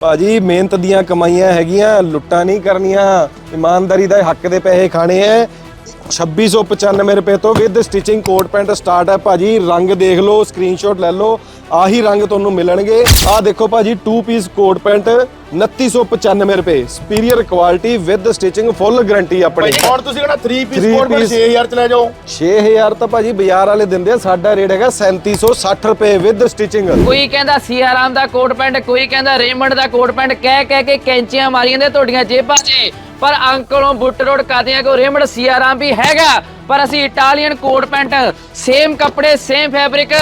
ਭਾਜੀ, ਮਿਹਨਤ ਦੀਆਂ ਕਮਾਈਆਂ ਹੈਗੀਆਂ, ਲੁੱਟਾਂ ਨਹੀਂ ਕਰਨੀਆਂ। ਇਮਾਨਦਾਰੀ ਦਾ ਹੱਕ ਦੇ ਪੈਸੇ ਖਾਣੇ ਐ। 2695 ਰੁਪਏ ਤੋਂ with stitching coat pant start ਹੈ। ਭਾਜੀ ਰੰਗ ਦੇਖ ਲਓ ਸਕਰੀਨਸ਼ਾਟ ਲੈ ਲਓ ਆਹੀ ਰੰਗ ਤੁਹਾਨੂੰ ਮਿਲਣਗੇ। ਆਹ ਦੇਖੋ ਭਾਜੀ 2 ਪੀਸ ਕੋਟ ਪੈਂਟ 2995 ਰੁਪਏ। Superior quality with stitching full guarantee ਆਪਣੀ। ਹੁਣ ਤੁਸੀਂ ਕਹਿੰਦਾ 3 ਪੀਸ ਕੋਟ ਪਰ piece। 6000 ਚ ਲੈ ਜਾਓ। 6000 ਤਾਂ ਭਾਜੀ ਬਾਜ਼ਾਰ ਵਾਲੇ ਦਿੰਦੇ ਆ ਸਾਡਾ ਰੇਟ ਹੈਗਾ 3760 ਰੁਪਏ ਵਿਦ ਸਟਿਚਿੰਗ ਕੋਈ ਕਹਿੰਦਾ ਸੀਆਰਾਮ ਦਾ ਕੋਟ ਪੈਂਟ ਕੋਈ ਕਹਿੰਦਾ ਰੇਮੰਡ ਦਾ ਕੋਟ ਪੈਂਟ ਕਹਿ ਕਹਿ ਕੇ ਕੈਂਚੀਆਂ ਮਾਰੀਆਂ ਦੇ ਤੁਹਾਡੀਆਂ ਜੇਬਾਂ 'ਚ। ਪਰ ਅੰਕਲੋਂ ਬੁੱਟ ਰੋਡ ਕਾਦੀਆਂ ਕੋ ਰੇਮੰਡ ਸੀਆਰਾਮ ਵੀ ਹੈਗਾ। ਪਰ ਅਸੀਂ ਇਟਾਲੀਅਨ ਕੋਟ ਪੈਂਟ ਸੇਮ ਕੱਪੜੇ ਸੇਮ ਫੈਬਰਿਕ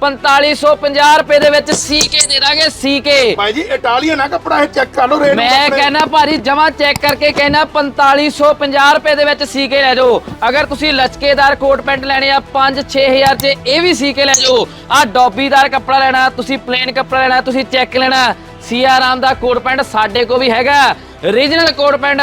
4550 ਰੁਪਏ ਦੇ ਵਿੱਚ ਸੀ ਕੇ ਦੇ ਦਾਂਗੇ ਸੀ ਕੇ ਭਾਈ ਜੀ ਇਟਾਲੀਅਨ ਆ ਕੱਪੜਾ ਇਹ ਚੈੱਕ ਕਰ ਲਓ ਰੇਟ ਮੈਂ ਕਹਿੰਦਾ ਭਾਜੀ ਜਮਾ ਚੈੱਕ ਕਰਕੇ ਕਹਿਣਾ 4550 ਰੁਪਏ ਦੇ ਵਿੱਚ ਸੀ ਕੇ ਲੈ ਜਾਓ। ਅਗਰ ਤੁਸੀਂ ਲਚਕੇਦਾਰ ਕੋਟ ਪੈਂਟ ਲੈਣੇ ਆ 5-6000 ਚ ਇਹ ਵੀ ਸੀ ਕੇ ਲੈ ਜਾਓ। ਆ ਡੌਬੀਦਾਰ ਕੱਪੜਾ ਲੈਣਾ ਤੁਸੀਂ ਪਲੇਨ ਕੱਪੜਾ ਲੈਣਾ ਤੁਸੀਂ ਚੈੱਕ ਲੈਣਾ। ਸੀਆਰਾਮ ਦਾ ਕੋਟ ਪੈਂਟ ਸਾਡੇ ਕੋ ਵੀ ਹੈਗਾ। ਰੀਜਨਲ ਕੋਟ ਪੈਂਟ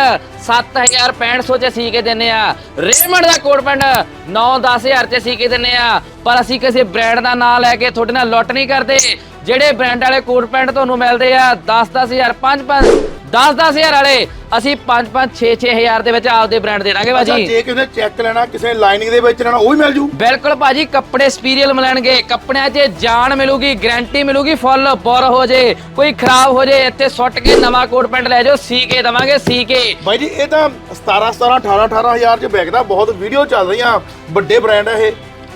7500 ਚ ਸੀ ਕੇ ਦਿੰਨੇ ਆ। ਰੇਮੰਡ ਦਾ ਕੋਟ ਪੈਂਟ 9-10000 ਚ ਸੀ ਕੇ ਦਿੰਨੇ ਆ। ਪਰ ਅਸੀਂ ਕਿਸੇ ਬ੍ਰਾਂਡ ਦਾ ਨਾਮ ਲੈ ਕੇ ਤੁਹਾਡੇ ਨਾਲ ਲੁੱਟ ਨਹੀਂ ਕਰਦੇ। ਜਿਹੜੇ ਬ੍ਰਾਂਡ ਵਾਲੇ ਕੋਟ ਪੈਂਟ ਤੁਹਾਨੂੰ ਮਿਲਦੇ ਆ 10-10000 5-5 10-10000 ਵਾਲੇ ਅਸੀਂ 5-5 6-6000 ਦੇ ਵਿੱਚ ਆਪਦੇ ਬ੍ਰਾਂਡ ਦੇ ਦਾਂਗੇ ਅੱਛਾ ਭਾਜੀ। ਜੇ ਕਿਸੇ ਨੇ ਚੈੱਕ ਲੈਣਾ ਕਿਸੇ ਲਾਈਨਿੰਗ ਦੇ ਵਿੱਚ ਲੈਣਾ ਉਹ ਵੀ ਮਿਲ ਜੂ? ਬਿਲਕੁਲ ਭਾਜੀ ਕੱਪੜੇ ਸਪੀਰੀਅਲ ਮਿਲਣਗੇ। ਕੱਪੜਿਆਂ 'ਚ ਜਾਨ ਮਿਲੂਗੀ ਗਾਰੰਟੀ ਮਿਲੂਗੀ ਫੁੱਲ ਬੁਰ ਹੋ ਜੇ ਕੋਈ ਖਰਾਬ ਹੋ ਜੇ ਇੱਥੇ ਸੁੱਟ ਕੇ ਨਵਾਂ ਕੋਟ ਪੈਂਟ ਲੈ ਜਾਓ ਸੀ ਕੇ ਦਵਾਂਗੇ ਸੀ ਕੇ ਭਾਈ ਜੀ ਇਹ ਤਾਂ 17 17 18 18000 ਚ ਵਿਕਦਾ ਬਹੁਤ ਵੀਡੀਓ ਚੱਲ ਰਹੀਆਂ ਵੱਡੇ ਬ੍ਰਾਂਡ ਆ ਇਹ।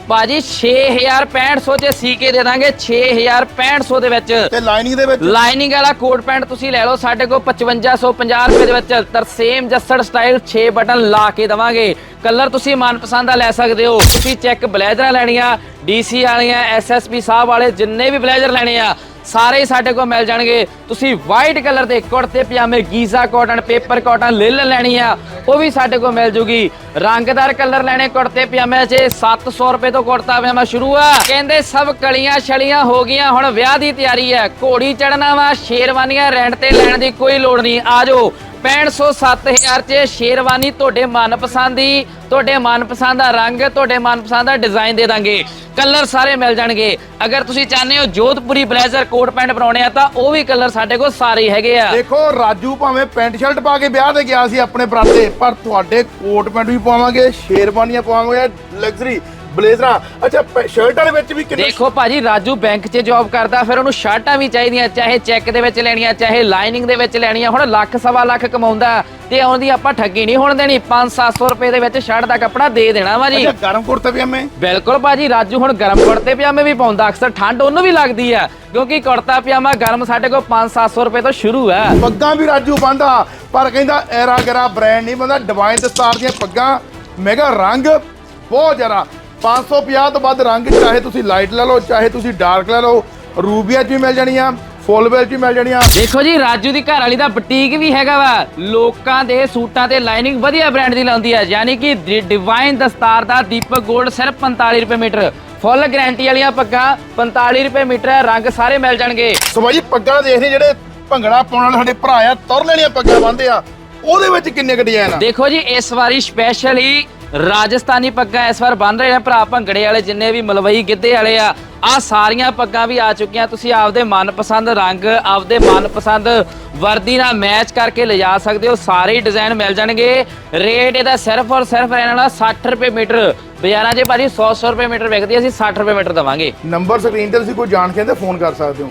ਭਾਜੀ 6500 ਚ ਸੀ ਕੇ ਦੇ ਦਾਂਗੇ 6500 ਦੇ ਵਿੱਚ। ਤੇ ਲਾਈਨਿੰਗ ਦੇ ਵਿੱਚ? ਲਾਈਨਿੰਗ ਵਾਲਾ ਕੋਟ ਪੈਂਟ ਤੁਸੀਂ ਲੈ ਲਓ ਸਾਡੇ ਕੋਲ 5550 ਰੁਪਏ ਦੇ ਵਿੱਚ ਤਰਸੇਮ ਜੱਸੜ ਸਟਾਈਲ 6 ਬਟਨ ਲਾ ਕੇ ਦਵਾਂਗੇ। ਕਲਰ ਤੁਸੀਂ ਮਨਪਸੰਦ ਦਾ ਲੈ ਸਕਦੇ ਹੋ। ਤੁਸੀਂ ਚੈੱਕ ਬਲੇਜ਼ਰਾਂ ਲੈਣੀਆਂ ਡੀਸੀ ਵਾਲੀਆਂ ਐਸਐਸਪੀ ਸਾਹਿਬ ਵਾਲੇ ਜਿੰਨੇ ਵੀ ਬਲੇਜ਼ਰ ਲੈਣੇ ਆ ਸਾਰੇ ਹੀ ਸਾਡੇ ਕੋਲ ਮਿਲ ਜਾਣਗੇ। ਤੁਸੀਂ ਵਾਈਟ ਕਲਰ ਦੇ ਕੁੜਤੇ, ਪਜਾਮੇ, ਗੀਜ਼ਾ ਕਾਟਨ ਪੇਪਰ ਕਾਟਨ ਲਿਲ ਲੈਣੀ ਆ, ਉਹ ਵੀ ਸਾਡੇ ਕੋਲ ਮਿਲ ਜੂਗੀ। ਰੰਗਦਾਰ ਕਲਰ ਲੈਣੇ ਕੁੜਤੇ, ਪਜਾਮੇ 'ਚ 700 ਰੁਪਏ ਤੋਂ ਕੁੜਤਾ, ਪਜਾਮਾ ਸ਼ੁਰੂ ਆ। ਕਹਿੰਦੇ ਸਭ ਕਲੀਆਂ ਛਲੀਆਂ ਹੋ ਗਈਆਂ, ਹੁਣ ਵਿਆਹ ਦੀ ਤਿਆਰੀ ਹੈ ਘੋੜੀ ਚੜਨਾ ਵਾ, ਸ਼ੇਰਵਾਨੀਆਂ ਰੈਂਟ ਤੇ ਲੈਣ ਦੀ ਕੋਈ ਲੋੜ ਨਹੀਂ। ਆਜੋ 6500 7000 ਚ ਸ਼ੇਰਵਾਨੀ ਤੁਹਾਡੇ ਮਨਪਸੰਦ ਦੀ, ਤੁਹਾਡੇ ਮਨਪਸੰਦ ਦਾ ਰੰਗ, ਤੁਹਾਡੇ ਮਨਪਸੰਦ ਦਾ ਡਿਜ਼ਾਈਨ ਦੇ ਦਾਂਗੇ। ਕਲਰ ਸਾਰੇ ਮਿਲ ਜਾਣਗੇ। ਅਗਰ ਤੁਸੀਂ ਚਾਹੁੰਦੇ ਹੋ ਜੋਧਪੁਰੀ ਬਲੇਜ਼ਰ ਕੋਟ ਪੈਂਟ ਬਣਾਉਣੇ ਆ, ਤਾਂ ਉਹ ਵੀ ਕਲਰ ਸਾਡੇ ਕੋਲ ਸਾਰੇ ਹੈਗੇ ਆ। ਦੇਖੋ, ਰਾਜੂ ਭਾਵੇਂ ਪੈਂਟ ਸ਼ਰਟ ਪਾ ਕੇ ਵਿਆਹ ਤੇ ਗਿਆ ਸੀ ਆਪਣੇ ਬਰਾਤੇ ਪਰ ਤੁਹਾਡੇ ਕੋਟ ਪੈਂਟ ਵੀ ਪਾਵਾਂਗੇ, ਸ਼ੇਰਵਾਨੀਆਂ ਪਾਵਾਂਗੇ ਲਗਜ਼ਰੀ ਬਲੇਜ਼ਰਾਂ। ਅੱਛਾ ਪ- ਸ਼ਰਟਾਂ ਦੇ ਵਿੱਚ ਵੀ ਕਿੰਨੇ ਦੇਖੋ ਭਾਜੀ ਰਾਜੂ ਬੈਂਕ 'ਚ ਜੌਬ ਕਰਦਾ ਫਿਰ ਉਹਨੂੰ ਸ਼ਰਟਾਂ ਵੀ ਚਾਹੀਦੀਆਂ ਚਾਹੇ ਚੈੱਕ ਦੇ ਵਿੱਚ ਲੈਣੀਆਂ ਚਾਹੇ ਲਾਈਨਿੰਗ ਦੇ ਵਿੱਚ ਲੈਣੀਆਂ। ਹੁਣ ਲੱਖ ਸਵਾ ਲੱਖ ਕਮਾਉਂਦਾ ਤੇ ਉਹਦੀ ਆਪਾਂ ਠੱਗੀ ਨਹੀਂ ਹੋਣ ਦੇਣੀ। 5-700 ਰੁਪਏ ਦੇ ਵਿੱਚ ਸ਼ਰਟ ਦਾ ਕੱਪੜਾ ਦੇ ਦੇਣਾ ਵਾ ਜੀ। ਅੱਛਾ ਗਰਮ ਕੁੜਤੇ ਪਜਾਮੇ? ਬਿਲਕੁਲ ਭਾਜੀ ਰਾਜੂ ਹੁਣ ਗਰਮ ਕੁੜਤੇ ਪਜਾਮੇ ਵੀ ਪਾਉਂਦਾ ਅਕਸਰ ਠੰਡ ਉਹਨੂੰ ਵੀ ਲੱਗਦੀ ਆ ਕਿਉਂਕਿ ਕੁੜਤਾ ਪਜਾਮਾ ਗਰਮ ਸਾਡੇ ਕੋਲ 5-700 ਰੁਪਏ ਤੋਂ ਸ਼ੁਰੂ ਆ। ਪੱਗਾਂ ਵੀ ਰਾਜੂ ਬੰਦਾ ਪਰ ਕਹਿੰਦਾ ਐਰਾ ਗਰਾ ਬ੍ਰਾਂਡ ਨਹੀਂ ਬੰਦਾ ਡਿਵਾਈਨ ਦਸਤਾਰ ਦੀਆਂ ਪੱਗਾਂ ਮੈਗਾ ਰੰਗ ਬਹੁਤ ਜ਼ਿਆਦਾ। 550 ਤੋਂ ਵੱਧ ਰੰਗ ਚਾਹੇ ਤੁਸੀਂ ਲਾਈਟ ਲੈ ਲਓ ਚਾਹੇ ਤੁਸੀਂ ਡਾਰਕ ਲੈ ਲਓ ਰੂਬੀਆ ਚ ਵੀ ਮਿਲ ਜਾਣੀਆਂ ਫੁੱਲ ਵੇਲ ਚ ਵੀ ਮਿਲ ਜਾਣੀਆਂ। ਦੇਖੋ ਜੀ ਰਾਜੂ ਦੀ ਘਰ ਵਾਲੀ ਦਾ ਬੁਟੀਕ ਵੀ ਹੈਗਾ ਵਾ। ਲੋਕਾਂ ਦੇ ਸੂਟਾਂ ਤੇ ਲਾਈਨਿੰਗ ਵਧੀਆ ਬ੍ਰਾਂਡ ਦੀ ਲਾਉਂਦੀ ਆ ਯਾਨੀ ਕਿ ਡਿਵਾਈਨ ਦਸਤਾਰ ਦਾ ਦੀਪਕ ਗੋਲਡ ਸਿਰਫ 45 ਰੁਪਏ ਮੀਟਰ। ਫੁੱਲ ਗਾਰੰਟੀ ਵਾਲੀਆਂ ਪੱਗਾਂ 45 ਰੁਪਏ ਮੀਟਰ ਹੈ ਰੰਗ ਸਾਰੇ ਮਿਲ ਜਾਣਗੇ। ਸੋ ਭਾਜੀ ਪੱਗਾਂ ਦੇਖਦੇ ਜਿਹੜੇ ਭੰਗੜਾ ਪਾਉਣ ਵਾਲੇ ਸਾਡੇ ਭਰਾ ਆ ਤੁਰ ਲੈਣੀਆਂ ਪੱਗਾਂ ਬੰਨਦੇ ਆ ਉਹਦੇ ਵਿੱਚ ਕਿੰਨੇ ਕੁ ਡਿਜ਼ਾਈਨ ਆ? ਦੇਖੋ ਜੀ ਇਸ ਵਾਰੀ ਸਪੈਸ਼ਲੀ ਰਾਜਸਥਾਨੀ ਪੱਗਾਂ ਇਸ ਵਾਰ ਬਣ ਰਹੇ ਨੇ ਭਰਾ ਭੰਗੜੇ ਵਾਲੇ, ਜਿੰਨੇ ਵੀ ਮਲਵਈ ਗਿੱਧੇ ਵਾਲੇ ਆ ਆ ਸਾਰੀਆਂ ਪੱਗਾਂ ਵੀ ਆ ਚੁੱਕੀਆਂ। ਤੁਸੀਂ ਆਪਦੇ ਮਨਪਸੰਦ ਰੰਗ, ਆਪਦੇ ਮਨਪਸੰਦ ਵਰਦੀ ਨਾਲ ਮੈਚ ਕਰਕੇ ਲਿਜਾ ਸਕਦੇ ਹੋ। ਸਾਰੇ ਹੀ ਡਿਜ਼ਾਈਨ ਮਿਲ ਜਾਣਗੇ। ਰੇਟ ਇਹਦਾ ਸਿਰਫ ਔਰ ਸਿਰਫ ਰਹਿਣ ਵਾਲਾ 60 ਰੁਪਏ ਮੀਟਰ। ਬਾਜ਼ਾਰਾਂ 'ਚ ਭਾਜੀ 100 100 ਰੁਪਏ ਮੀਟਰ ਵਿਕਦੀ ਅਸੀਂ 60 ਰੁਪਏ ਮੀਟਰ ਦਵਾਂਗੇ। ਨੰਬਰ ਸਕਰੀਨ ਤੇ ਤੁਸੀਂ ਕੋਈ ਜਾਣ ਕੇ ਤੇ ਫੋਨ ਕਰ ਸਕਦੇ ਹੋ।